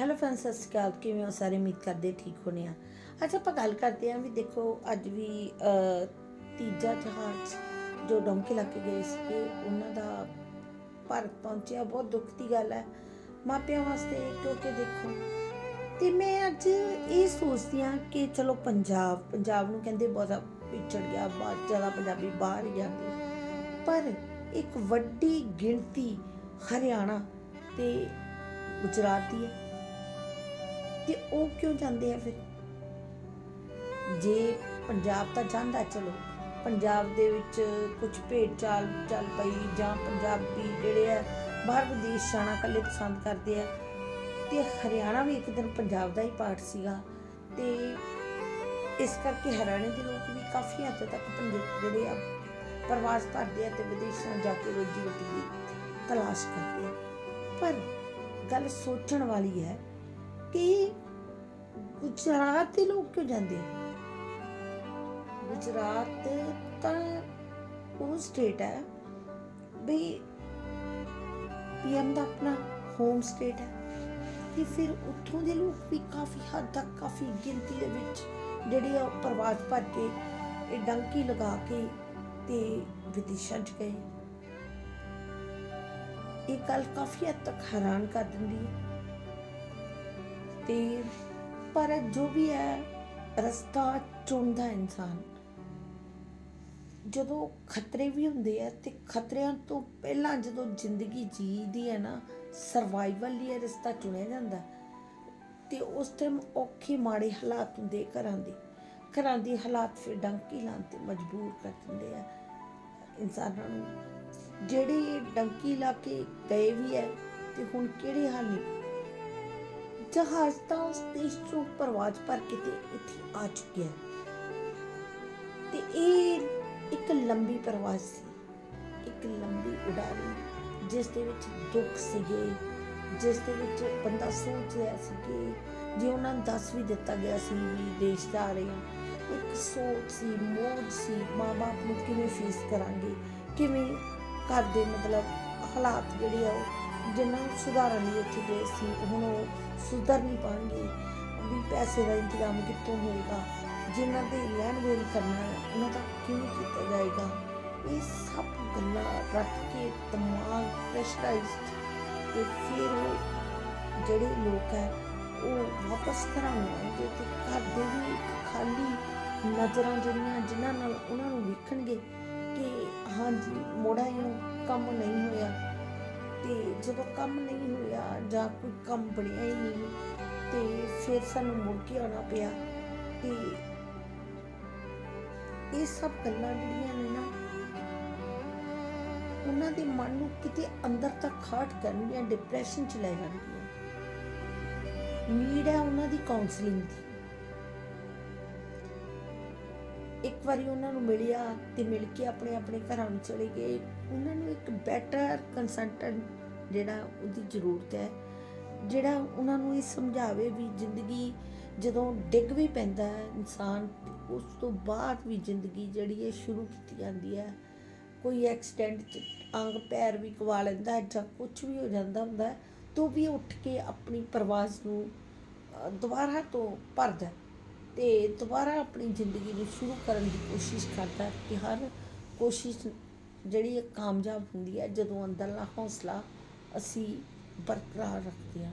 Hello friends ਸਤਿ ਸ਼੍ਰੀ ਅਕਾਲ। ਕਿਵੇਂ ਹੋ? ਸਾਰੇ ਉਮੀਦ ਕਰਦੇ ਠੀਕ ਹੋਣੇ ਆ। ਅੱਜ ਆਪਾਂ ਗੱਲ ਕਰਦੇ ਹਾਂ ਵੀ ਦੇਖੋ ਅੱਜ ਵੀ ਅਹ, ਤੀਜਾ ਜਹਾਜ਼ ਜੋ ਡੋਂਕੀ ਲੱਗ ਕੇ ਗਏ ਸੀ ਉਹਨਾਂ ਦਾ ਭਾਰਤ ਪਹੁੰਚਿਆ। ਬਹੁਤ ਦੁੱਖ ਦੀ ਗੱਲ ਹੈ। ਮਾਪਿਆਂ ਵਾਸਤੇ ਕਿਉਂਕਿ ਦੇਖੋ। ਤੇ ਮੈਂ ਅੱਜ ਇਹ ਸੋਚਦੀ ਹਾਂ ਕਿ ਚਲੋ ਪੰਜਾਬ ਪੰਜਾਬ ਨੂੰ ਕਹਿੰਦੇ ਬਹੁਤ ਪਿਛੜ ਗਿਆ ਬਹੁਤ ਜ਼ਿਆਦਾ ਪੰਜਾਬੀ ਬਾਹਰ ਹੀ ਜਾਂਦੇ। ਪਰ ਇੱਕ ਵੱਡੀ ਗਿਣਤੀ ਹਰਿਆਣਾ ਤੇ ਗੁਜਰਾਤ ਦੀ ਹੈ। ਤੇ ਉਹ ਕਿਉਂ ਜਾਂਦੇ ਆ ਫਿਰ? ਜੇ ਪੰਜਾਬ ਤਾਂ ਜਾਂਦਾ, ਚਲੋ। ਪੰਜਾਬ ਦੇ ਵਿੱਚ ਕੁਝ ਭੇਡ ਚਾਲ ਚੱਲ ਪਈ ਜਾਂ ਪੰਜਾਬੀ ਜਿਹੜੇ ਆ, ਬਾਹਰ ਵਿਦੇਸ਼ ਜਾਣਾ ਕੱਲੇ ਪਸੰਦ ਕਰਦੇ ਆ। ਤੇ ਹਰਿਆਣਾ ਵੀ ਇੱਕ ਦਿਨ ਪੰਜਾਬ ਦਾ ਹੀ ਪਾਰਟ ਸੀਗਾ ਤੇ ਇਸ ਕਰਕੇ ਹਰਿਆਣੇ ਦੇ ਲੋਕ ਵੀ ਕਾਫੀ ਹੱਦ ਤੱਕ ਪੰਜਾਬ ਜਿਹੜੇ ਆ, ਪ੍ਰਵਾਸ ਕਰਦੇ ਆ ਤੇ ਵਿਦੇਸ਼ਾਂ ਜਾ ਕੇ ਰੋਜੀ ਰੋਟੀ ਦੀ ਤਲਾਸ਼ ਕਰਦੇ ਆ। ਪਰ ਗੱਲ ਸੋਚਣ ਵਾਲੀ ਹੈ ਕਿ ਗੁਜਰਾਤ ਦੇ ਲੋਕ ਕਿਉਂ ਜਾਂਦੇ ਗੁਜਰਾਤ ਤਾਂ ਉਹ ਸਟੇਟ ਹੈ ਵੀ ਪੀਐਮ ਦਾ ਆਪਣਾ ਹੋਮ ਸਟੇਟ ਹੈ ਤੇ ਫਿਰ ਉੱਥੋਂ ਦੇ ਲੋਕ ਵੀ ਕਾਫੀ ਹੱਦ ਤੱਕ ਕਾਫੀ ਗਿਣਤੀ ਦੇ ਵਿੱਚ ਜਿਹੜੇ ਆ ਉਹ ਪ੍ਰਵਾਸ ਭਰ ਕੇ ਇਹ ਡੰਕੀ ਲਗਾ ਕੇ ਤੇ ਵਿਦੇਸ਼ਾਂ 'ਚ ਗਏ। ਇਹ ਗੱਲ ਕਾਫੀ ਹੱਦ ਤੱਕ ਹੈਰਾਨ ਕਰ ਦਿੰਦੀ ਹੈ। ਤੇ ਪਰ ਜੋ ਵੀ ਹੈ, ਰਸਤਾ ਚੁਣਦਾ ਇਨਸਾਨ। ਜਦੋਂ ਖਤਰੇ ਵੀ ਹੁੰਦੇ ਆ ਤੇ ਖਤਰਿਆਂ ਤੋਂ ਪਹਿਲਾਂ ਜਦੋਂ ਜ਼ਿੰਦਗੀ ਜੀਦੀ ਹੈ ਨਾ ਸਰਵਾਈਵਲ ਲਈ ਰਸਤਾ ਚੁਣਿਆ ਜਾਂਦਾ। ਤੇ ਉਸ ਟਾਈਮ ਔਖੇ ਮਾੜੇ ਹਾਲਾਤ ਹੁੰਦੇ ਘਰਾਂ ਦੇ। ਘਰਾਂ ਦੇ ਹਾਲਾਤ ਫਿਰ ਡੰਕੀ ਲਾਉਣ ਤੇ ਮਜਬੂਰ ਕਰ ਦਿੰਦੇ ਆ ਇਨਸਾਨਾਂ ਨੂੰ। ਜਿਹੜੇ ਡੰਕੀ ਲਾ ਕੇ ਗਏ ਵੀ ਹੈ ਤੇ ਹੁਣ ਕਿਹੜੇ ਹਾਲ ਨੇ? ਜਹਾਜ਼ ਤਾਂ ਉਸ ਦੇਸ਼ ਤੋਂ ਪ੍ਰਵਾਜ ਭਰ ਕਿਤੇ ਤੇ ਇੱਥੇ ਆ ਚੁੱਕਿਆ ਤੇ ਇਹ ਇੱਕ ਲੰਬੀ ਪ੍ਰਵਾਸ ਸੀ। ਇੱਕ ਲੰਬੀ ਉਡਾਰੀ, ਜਿਸ ਦੇ ਵਿੱਚ ਦੁੱਖ ਸੀਗੇ, ਜਿਸ ਦੇ ਵਿੱਚ ਬੰਦਾ ਸੋਚ ਰਿਹਾ ਸੀ ਕਿ ਜੇ ਉਹਨਾਂ ਨੂੰ ਦੱਸ ਵੀ ਦਿੱਤਾ ਗਿਆ ਸੀ ਵੀ ਦੇਸ਼ ਜਾ ਰਹੇ ਹਾਂ, ਇੱਕ ਸੋਚ ਸੀ, ਮੋਹ ਸੀ, ਮਾਂ-ਬਾਪ ਨੂੰ ਕਿਵੇਂ ਫੇਸ ਕਰਾਂਗੇ, ਕਿਵੇਂ ਘਰ ਦੇ ਮਤਲਬ ਹਾਲਾਤ ਜਿਹੜੇ ਆ ਉਹ ਜਿਨ੍ਹਾਂ ਨੂੰ ਸੁਧਾਰਨ ਲਈ ਇੱਥੇ ਗਏ ਸੀ, ਹੁਣ ਉਹ ਸੁਧਰ ਨਹੀਂ ਪਾਣਗੇ। ਵੀ ਪੈਸੇ ਦਾ ਇੰਤਜ਼ਾਮ ਕਿੱਥੋਂ ਹੋਏਗਾ? ਜਿਨ੍ਹਾਂ ਦੇ ਲੈਣ ਦੇਣ ਕਰਨਾ ਹੈ, ਉਹਨਾਂ ਦਾ ਕਿਉਂ ਕੀਤਾ ਜਾਏਗਾ? ਇਹ ਸਭ ਗੱਲਾਂ ਰੱਖ ਕੇ ਦਿਮਾਗ ਪ੍ਰੈਸ਼ਰਾਈਜ਼ਡ ਤੇ ਫਿਰ ਉਹ ਜਿਹੜੇ ਲੋਕ ਹੈ, ਉਹ ਵਾਪਸ ਘਰਾਂ ਆਉਣਗੇ ਤੇ ਘਰ ਦੇ ਵੀ ਖਾਲੀ ਨਜ਼ਰਾਂ ਜਿਹੜੀਆਂ ਜਿਨ੍ਹਾਂ ਨਾਲ ਉਹਨਾਂ ਨੂੰ ਵੇਖਣਗੇ ਕਿ ਹਾਂਜੀ, ਮੋੜਾ ਇਹ ਕੰਮ ਨਹੀਂ ਹੋਇਆ। ਤੇ ਜਦੋਂ ਕੰਮ ਨਹੀਂ ਹੋਇਆ ਜਾਂ ਕੋਈ ਕੰਮ ਬਣਿਆ ਹੀ ਨਹੀਂ ਤੇ ਫਿਰ ਸਾਨੂੰ ਮੁੜ ਕੇ ਆਉਣਾ ਪਿਆ ਤੇ ਇਹ ਸਭ ਗੱਲਾਂ ਜਿਹੜੀਆਂ ਨੇ ਨਾ, ਉਹਨਾਂ ਦੇ ਮਨ ਨੂੰ ਕਿਤੇ ਅੰਦਰ ਤੱਕ ਖਾਟ ਕਰਨਗੀਆਂ ਡਿਪਰੈਸ਼ਨ ਚ ਲੈ ਜਾਣਗੀਆਂ। ਨੀਡ ਹੈ ਉਹਨਾਂ ਦੀ ਕਾਉਂਸਲਿੰਗ ਦੀ। ਵਾਰੀ ਉਹਨਾਂ ਨੂੰ ਮਿਲਿਆ ਤੇ ਮਿਲ ਕੇ ਆਪਣੇ ਆਪਣੇ ਘਰਾਂ ਨੂੰ ਚਲੇ ਗਏ। ਉਹਨਾਂ ਨੂੰ ਇੱਕ ਬੈਟਰ ਕੰਸਲਟੈਂਟ ਜਿਹੜਾ ਉਹਦੀ ਜ਼ਰੂਰਤ ਹੈ, ਜਿਹੜਾ ਉਹਨਾਂ ਨੂੰ ਇਹ ਸਮਝਾਵੇ ਵੀ ਜ਼ਿੰਦਗੀ ਜਦੋਂ ਡਿੱਗ ਵੀ ਪੈਂਦਾ ਹੈ ਇਨਸਾਨ, ਉਸ ਤੋਂ ਬਾਅਦ ਵੀ ਜ਼ਿੰਦਗੀ ਜਿਹੜੀ ਹੈ ਸ਼ੁਰੂ ਕੀਤੀ ਜਾਂਦੀ ਹੈ। ਕੋਈ ਐਕਸੀਡੈਂਟ ਚ ਅੰਗ ਪੈਰ ਵੀ ਕਵਾ ਲੈਂਦਾ ਜਾਂ ਕੁਝ ਵੀ ਹੋ ਜਾਂਦਾ ਹੁੰਦਾ ਹੈ, ਤਾਂ ਵੀ ਉੱਠ ਕੇ ਆਪਣੀ ਪ੍ਰਵਾਸ ਨੂੰ ਦੁਬਾਰਾ ਤੋਂ ਭਰਦਾ ਤੇ ਦੁਬਾਰਾ ਆਪਣੀ ਜ਼ਿੰਦਗੀ ਨੂੰ ਸ਼ੁਰੂ ਕਰਨ ਦੀ ਕੋਸ਼ਿਸ਼ ਕਰਦਾ ਕਿ ਹਰ ਕੋਸ਼ਿਸ਼ ਜਿਹੜੀ ਕਾਮਯਾਬ ਹੁੰਦੀ ਹੈ, ਜਦੋਂ ਅੰਦਰਲਾ ਹੌਸਲਾ ਅਸੀਂ ਬਰਕਰਾਰ ਰੱਖਦੇ ਹਾਂ।